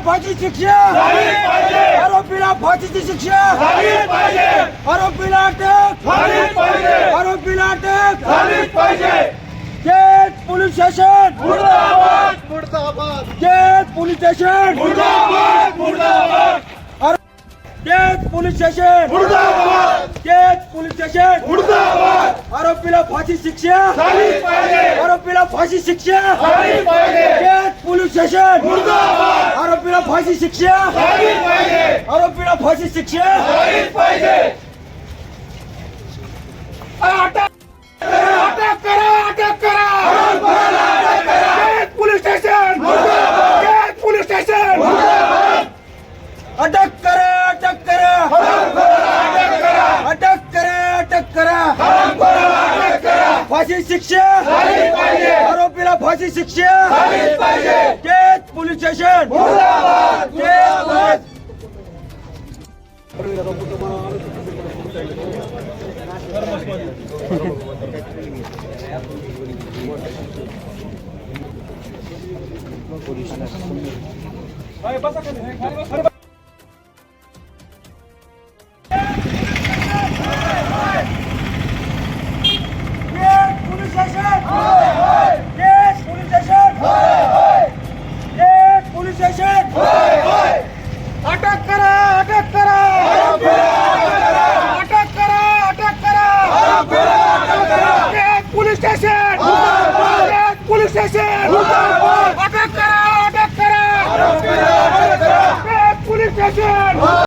आरोपीला फाशी शिक्षा आरोपीला फाशीची शिक्षा। आरोपीला अटक। आरोपीला अटक। Case police station. Case police station. Case police station. Case police station. आरोपीला फाशी शिक्षा। आरोपीला फाशी शिक्षा। Case police station. फाशी शिक्षा? आरोपीला फाशी शिक्षा? अटक अटक करा अटक करा. Police station. Police station. अटक करा अटक करा. अटक करा अटक करा. फाशी शिक्षा? आरोपीला फाशी शिक्षा? Police station! केस करा अटक करा. अटक करा अटक करा. Police station. Police station.